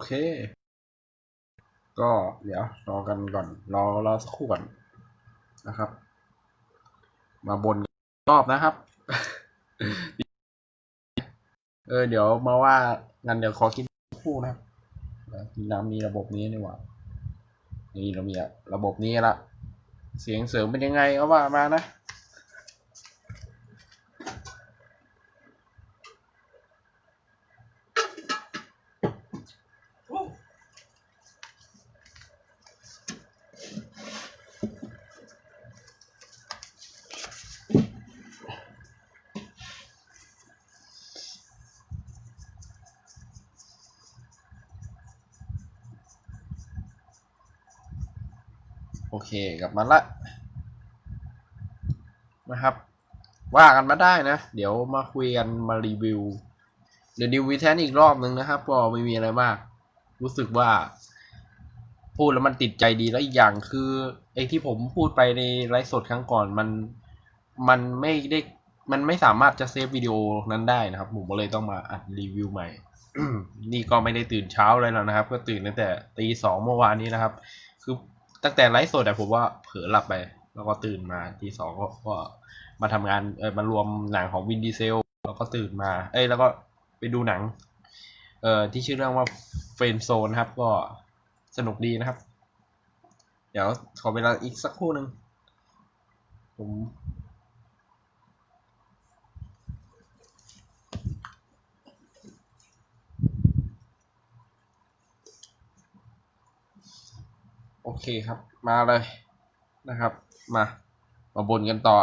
โอเค ก็เดี๋ยวรอกันก่อน รอรอสักครู่ก่อนนะครับ มาบนรอบนะครับ เออ เดี๋ยวมาว่างั้นเดี๋ยวขอกินสักคู่นะครับเดี๋ยวกินน้ำมีระบบนี้นี่หว่า นี่เรามีระบบนี้ละ เสียงเสริมเป็นยังไงเอาว่ามานะ เคกลับมาละนะครับ ว่ากันมาได้นะ เดี๋ยวมาคุยกันมารีวิวเดี๋ยวดิววิแทนอีกรอบนึงนะครับก็ไม่มีอะไรมาก รู้สึกว่า พูดแล้วมันติดใจดีแล้วอีกอย่างคือไอ้ที่ผมพูดไปในไลฟ์สดครั้งก่อนมันมันไม่ได้มันไม่สามารถจะเซฟวิดีโอนั้นได้นะครับ ผมก็เลยต้องมาอัดรีวิวใหม่นี่ก็ไม่ได้ตื่นเช้าเลยแล้วนะครับ ก็ตื่นตั้งแต่ตีสองเมื่อวานนี้นะครับ คือ ตั้งแต่ไลฟ์สดแต่ผมว่าเผลอหลับไป แล้วก็ตื่นมาทีสองก็มาทำงานเออมารวมหนังของวินดีเซลแล้วก็ตื่นมา เอ้ยแล้วก็ไปดูหนัง เอ่อที่ชื่อเรื่องว่าเฟรนโซนครับ ก็สนุกดีนะครับ เดี๋ยวขอเวลาอีกสักครู่หนึ่งผม เคครับ มาเลยนะครับ มา มาบนกันต่อ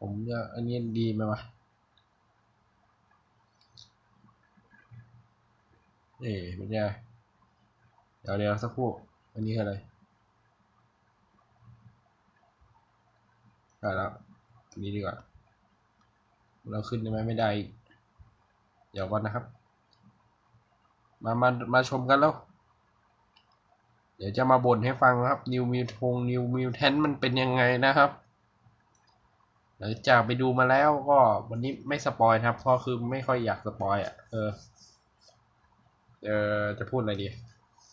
ผมจะอันนี้ดีไหมวะเอ๊ะไม่ใช่เดี๋ยวเดี๋ยวสักครู่อันนี้คืออะไรได้แล้วอันนี้ดีกว่า เราขึ้นได้ไหมไม่ได้ เดี๋ยวก่อนนะครับ มา มา มาชมกันแล้ว เดี๋ยวจะมาบ่นให้ฟังนะครับ New m u t o n New Mutant มันเป็นยังไงนะครับหลังจากไปดูมาแล้วก็วันนี้ไม่สปอยนะครับเพราะคือไม่ค่อยอยากสปอยอะเออเออจะพูดอะไรดี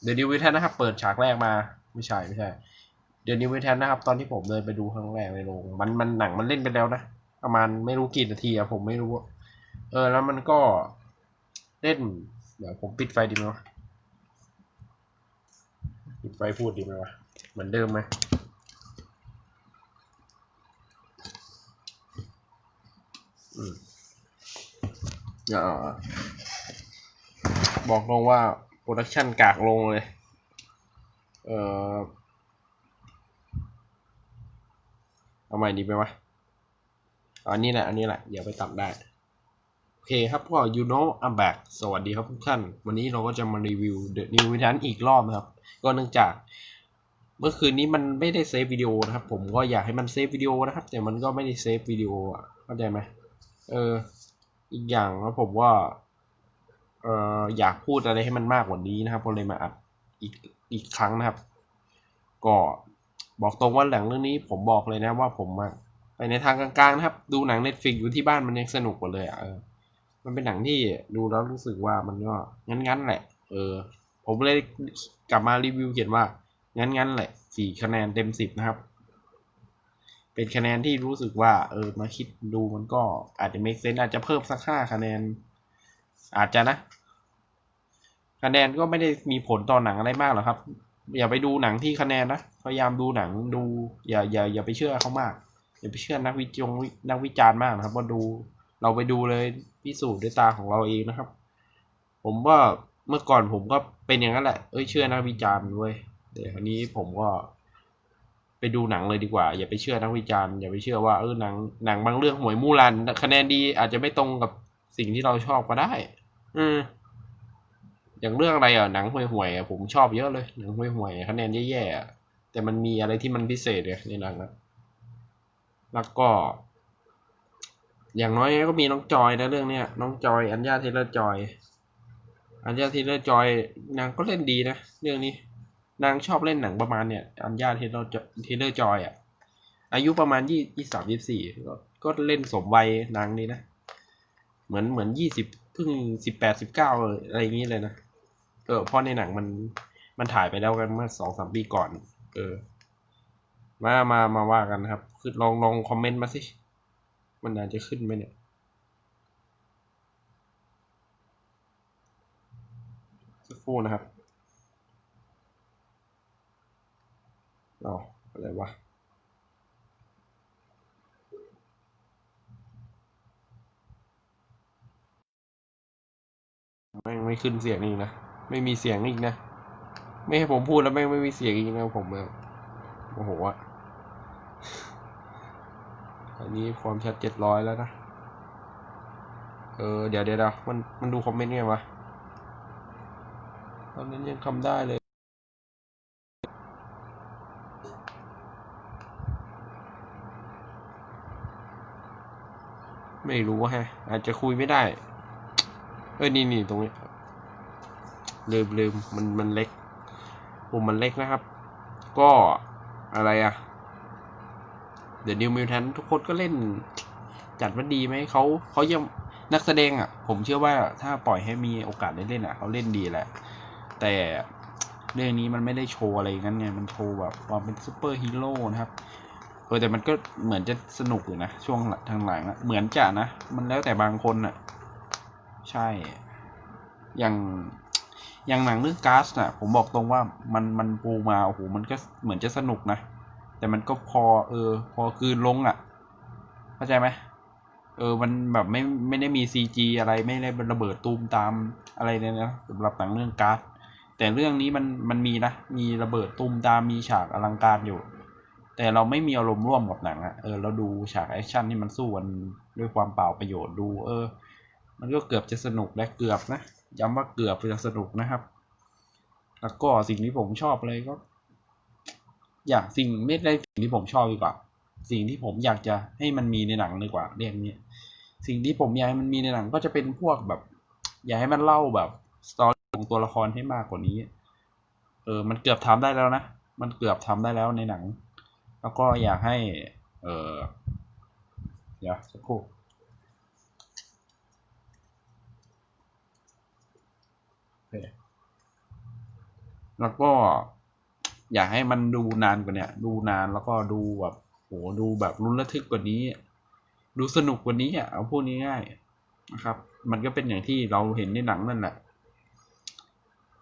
เดี๋ยว New Mutant นะครับ เปิดฉากแรกมาไม่ใช่ไม่ใช่เดี๋ยว New Mutant นะครับ ตอนที่ผมเดินไปดูครั้งแรกในโรงมันมันหนังมันเล่นไปแล้วนะประมาณไม่รู้กี่นาทีอะผมไม่รู้ เออ แล้วมันก็เล่น เดี๋ยวผมปิดไฟดีไหมวะ ไฟพูดดีไหมวะ เหมือนเดิมไหมอืมอย่าบอกลงว่าโปรดักชันกากลงเลย เออเอาใหม่ดีไหมวะอันนี้แหละ อันนี้แหละ เดี๋ยวไปตัดได้ อเคครับก็ you know I'm back สวัสดีครับทุกท่าน วันนี้เราก็จะมารีวิว The New Mutant อีกรอบนะครับ ก็เนื่องจาก เมื่อคืนนี้มันไม่ได้เซฟวิดีโอนะครับ ผมก็อยากให้มันเซฟวิดีโอนะครับ แต่มันก็ไม่ได้เซฟวิดีโออะเข้าใจไหมเออ อีกอย่างแล้วผมว่า เอออยากพูดอะไรให้มันมากกว่านี้นะครับก็เลยมาอัดอีกอีกครั้งนะครับ ก็บอกตรงว่าหนังเรื่องนี้ผมบอกเลยนะว่าผมอะไปในทางกลางๆนะครับ ดูหนังเน็ตฟิกอยู่ที่บ้านมันยังสนุกกว่าเลยอะ มันเป็นหนังที่ดูแล้วรู้สึกว่ามันก็งั้นๆแหละ เออ ผมเลยกลับมารีวิวเขียนว่า งั้นๆแหละสี่คะแนนเต็มสิบนะครับ เป็นคะแนนที่รู้สึกว่า เออ มาคิดดูมันก็อาจจะ make sense อาจจะเพิ่มสักห้าคะแนน อาจจะนะคะแนนก็ไม่ได้มีผลต่อหนังอะไรมากหรอกครับ อย่าไปดูหนังที่คะแนนนะ พยายามดูหนังดู อย่าอย่าอย่าไปเชื่อเขามาก อย่าไปเชื่อนักวิจงนักวิจารณ์มากนะครับว่าดู เราไปดูเลยพิสูจน์ด้วยตาของเราเองนะครับ ผมว่าเมื่อก่อนผมก็เป็นอย่างนั้นแหละ เอ้ยเชื่อนักวิจารณ์เว้ยแต่คราวนี้ผมก็ ไปดูหนังเลยดีกว่า อย่าไปเชื่อนักวิจารณ์อย่าไปเชื่อว่าเออหนังหนังบางเรื่องหวยมู่รันคะแนนดีอาจจะไม่ตรงกับสิ่งที่เราชอบก็ได้ อืมอย่างเรื่องอะไรอะหนังห่วยห่วยๆอะผมชอบเยอะเลยหนังห่วยห่วยๆคะแนนแย่ๆอะแต่มันมีอะไรที่มันพิเศษเลยในหนังนะแล้วก็ อย่างน้อยก็มีน้องจอยนะเรื่องเนี้ยน้องจอย อัญญาเทเลอร์จอย อัญญาเทเลอร์จอย นางก็เล่นดีนะเรื่องนี้ นางชอบเล่นหนังประมาณเนี่ย อัญญาเทเลอร์เทเลอร์จอยอะ อายุประมาณยี่ยี่สามยี่สี่ก็เล่นสมวัยนางนี่นะ เหมือนเหมือนยี่สิบเพิ่งสิบแปดสิบเก้าอะไรอย่างนี้เลยนะ เออเพราะในหนังมันมันถ่ายไปแล้วกันเมื่อสองสามปีก่อน เออ มามามาว่ากันนะครับ คือลองลองคอมเมนต์มาสิ มันอาจจะขึ้นไหมเนี่ย สักครู่นะครับเอ๋ออะไรวะแม่งไม่ขึ้นเสียงอีกนะ ไม่มีเสียงอีกนะ ไม่ให้ผมพูดแล้วแม่งไม่มีเสียงอีกนะผมแบบโอ้โหอะ อันนี้ความชัดเจ็ดร้อยแล้วนะ เออ เดี๋ยวเดี๋ยวมันมันดูคอมเมนต์ไงวะตอนนั้นยังทำได้เลยไม่รู้ฮะ อาจจะคุยไม่ได้ เอ้ยนี่นี่ตรงนี้ลืมลืมมันมันเล็กปุ่มมันเล็กนะครับ ก็อะไรอะ เดี๋ยวนิวมิวแทนทุกคนก็เล่นจัดว่าดีไหมเขาเขายังนักแสดงอะ ผมเชื่อว่าถ้าปล่อยให้มีโอกาสได้เล่นอะเขาเล่นดีแหละ แต่เรื่องนี้มันไม่ได้โชว์อะไรงั้นไงมันโชว์แบบความเป็นซูเปอร์ฮีโร่นะครับเออแต่มันก็เหมือนจะสนุกอยู่นะ ช่วงทางหลังอะเหมือนจะนะ มันแล้วแต่บางคนอะ ใช่ อย่างอย่างหนังเรื่องก๊าซน่ะ ผมบอกตรงว่ามันมันปูมาโอ้โหมันก็เหมือนจะสนุกนะ แต่มันก็พอ เออ พอกลืนลงอะ เข้าใจไหมเออ มันแบบไม่ไม่ได้มีซีจีอะไรไม่ได้ระเบิดตูมตามอะไรเลยนะสำหรับหนังเรื่องก๊าซแต่เรื่องนี้มันมันมีนะ มีระเบิดตูมตามมีฉากอลังการอยู่ แต่เราไม่มีอารมณ์ร่วมกับหนังอะเออเราดูฉากแอคชั่นที่มันสู้กันด้วยความเปล่าประโยชน์ดู เออ มันก็เกือบจะสนุกและเกือบนะย้ำว่าเกือบจะสนุกนะครับ แล้วก็สิ่งที่ผมชอบเลยก็ อยากสิ่งไม่ได้สิ่งที่ผมชอบดีกว่า สิ่งที่ผมอยากจะให้มันมีในหนังดีกว่าเรื่องนี้สิ่งที่ผมอยากให้มันมีในหนังก็จะเป็นพวกแบบ อยากให้มันเล่าแบบสตอรี่ของตัวละครให้มากกว่านี้ เออ มันเกือบทำได้แล้วนะ มันเกือบทำได้แล้วในหนัง แล้วก็อยากให้ เออเดี๋ยวสักครู่แล้วก็ อยากให้มันดูนานกว่าเนี้ยดูนานแล้วก็ดูแบบโหดูแบบรุนระทึกกว่านี้ ดูสนุกกว่านี้อะเอาพูดง่ายๆนะครับ มันก็เป็นอย่างที่เราเห็นในหนังนั่นแหละ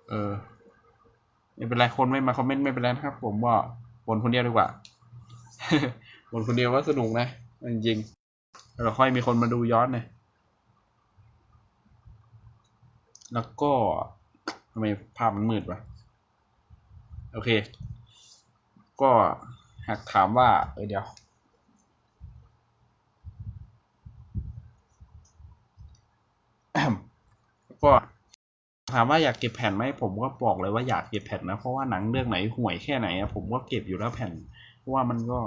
เออไม่เป็นไรคนไม่มาคอมเมนต์ไม่เป็นไรนะครับ ผมว่าบนคนเดียวดีกว่าบนคนเดียวว่าสนุกนะจริงๆแล้วค่อยมีคนมาดูย้อนเลยแล้วก็ทำไมภาพมันมืดวะ โอเค ก็หากถามว่า เออเดี๋ยว ก็ถามว่าอยากเก็บแผ่นไหมผมก็บอกเลยว่าอยากเก็บแผ่นนะ เพราะว่าหนังเรื่องไหนห่วยแค่ไหนอะผมก็เก็บอยู่แล้วแผ่นเพราะว่ามันก็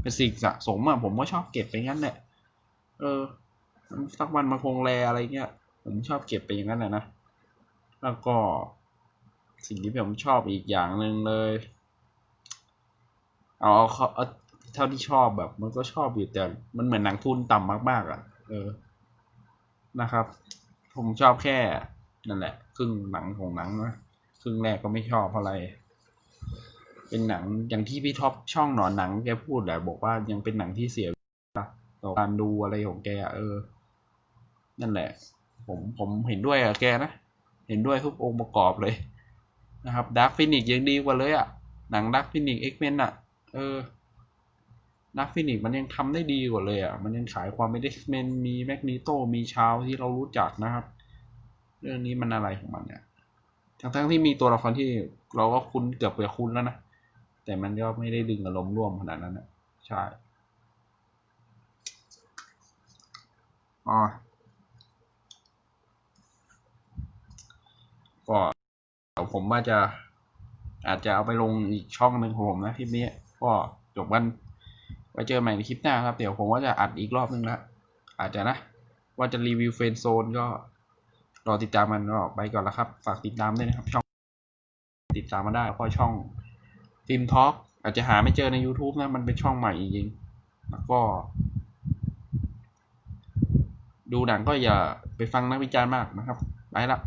เป็นสิ่งสะสมอะผมก็ชอบเก็บไปงั้นแหละเออสักวันมาคงแลอะไรเงี้ย ผมชอบเก็บไปอย่างนั้นแหละนะ แล้วก็ สิ่งที่ผมชอบอีกอย่างหนึ่งเลยเอาเอาเอาเอาเท่าที่ชอบแบบ มันก็ชอบอยู่แต่มันเหมือนหนังทุนต่ำมาก ๆอะ เออนะครับ ผมชอบแค่นั่นแหละ ครึ่งหนังของหนังนะครึ่งแรกก็ไม่ชอบเท่าไรเป็นหนังอย่างที่พี่ท็อปช่องหนอนหนังแกพูดแหละบอกว่ายังเป็นหนังที่เสียเวลาต่อการดูอะไรของแกเออ นั่นแหละ ผมผมเห็นด้วยกับแกนะ เห็นด้วยทุกองค์ประกอบเลย นะครับดาร์ f ฟินิกยังดีกว่าเลยอะ่ะหนังดาร์ f ฟินิกเอ็กเมนอะเออดาร์ f ฟินิกมันยังทำได้ดีกว่าเลยอะ่ะมันยังขายความเป็นเอ็กเมนมีแมกนีโตมีชาวที่เรารู้จักนะครับ เรื่องนี้มันอะไรของมันเนี่ยทั้งทั้งๆที่มีตัวละครที่เราก็คุ้นเกือบจะคุ้นแล้วนะแต่มันก็ไม่ได้ดึงอารมณ์ร่วมขนาดนั้นนะใช่อ๋อ ก็เดี๋ยว ผมว่าจะอาจจะเอาไปลงอีกช่องหนึ่งของผมนะคลิปนี้ก็จบกันไว้เจอใหม่ในคลิปหน้าครับ เดี๋ยวผมว่าจะอัดอีกรอบนึงละอาจจะนะ ว่าจะรีวิวเฟรนโซนก็รอติดตามมันก็ไปก่อนล้วครับ ฝากติดตามด้วยนะครับ ช่องติดตามมาได้ก็ช่องฟิล์มทอล์กอาจจะหาไม่เจอใน YouTube นะ มันเป็นช่องใหม่จริงๆแล้วก็ ดูหนังก็อย่าไปฟังนักวิจารณ์มากนะครับ ไปละ